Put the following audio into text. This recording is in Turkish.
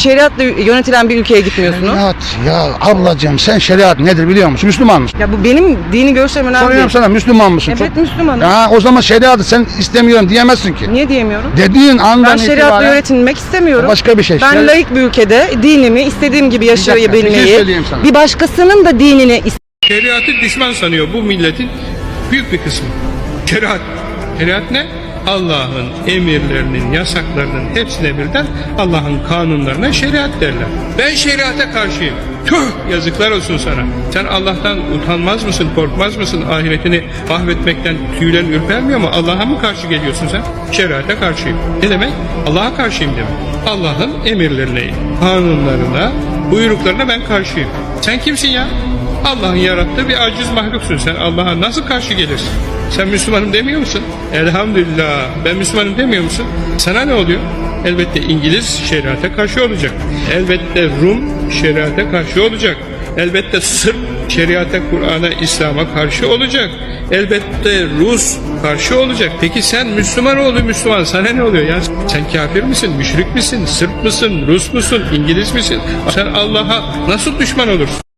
şeriatla yönetilen bir ülkeye gitmiyorsunuz? Şeriat ya ablacığım sen şeriat nedir biliyor musun? Müslüman mısın? Ya bu benim dini görüşlerim önemli Soruyorum değil. sana Müslüman mısın? Evet Müslümanım. Ya o zaman şeriatı sen istemiyorum diyemezsin ki. Niye diyemiyorum? Dediğin andan Ben şeriatla itibaren yönetilmek istemiyorum. başka bir şey. Ben Şeri- laik bir ülkede dinimi istediğim gibi Bir dakika, bir şey yaşayabilmeyi, söyleyeyim sana. bir başkasının da dinini Şeriatı düşman sanıyor bu milletin büyük bir kısmı. Şeriat. Şeriat ne? Allah'ın emirlerinin, yasaklarının hepsine birden Allah'ın kanunlarına şeriat derler. Ben şeriata karşıyım. Tüh yazıklar olsun sana. Sen Allah'tan utanmaz mısın, korkmaz mısın? Ahiretini mahvetmekten tüylerin ürpermiyor mu? Allah'a mı karşı geliyorsun sen? Şeriata karşıyım. Ne demek? Allah'a karşıyım demek. Allah'ın emirlerine, kanunlarına, buyruklarına ben karşıyım. Sen kimsin ya? Allah'ın yarattığı bir aciz mahluksun. Sen Allah'a nasıl karşı gelirsin? Sen Müslümanım demiyor musun? Elhamdülillah. Ben Müslümanım demiyor musun? Sana ne oluyor? Elbette İngiliz şeriata karşı olacak. Elbette Rum şeriata karşı olacak. Elbette Sırp şeriata, Kur'an'a, İslam'a karşı olacak. Elbette Rus karşı olacak. Peki sen Müslüman oğlu Müslüman sana ne oluyor ya? Sen kafir misin, müşrik misin, Sırp mısın, Rus musun, İngiliz misin? Sen Allah'a nasıl düşman olursun?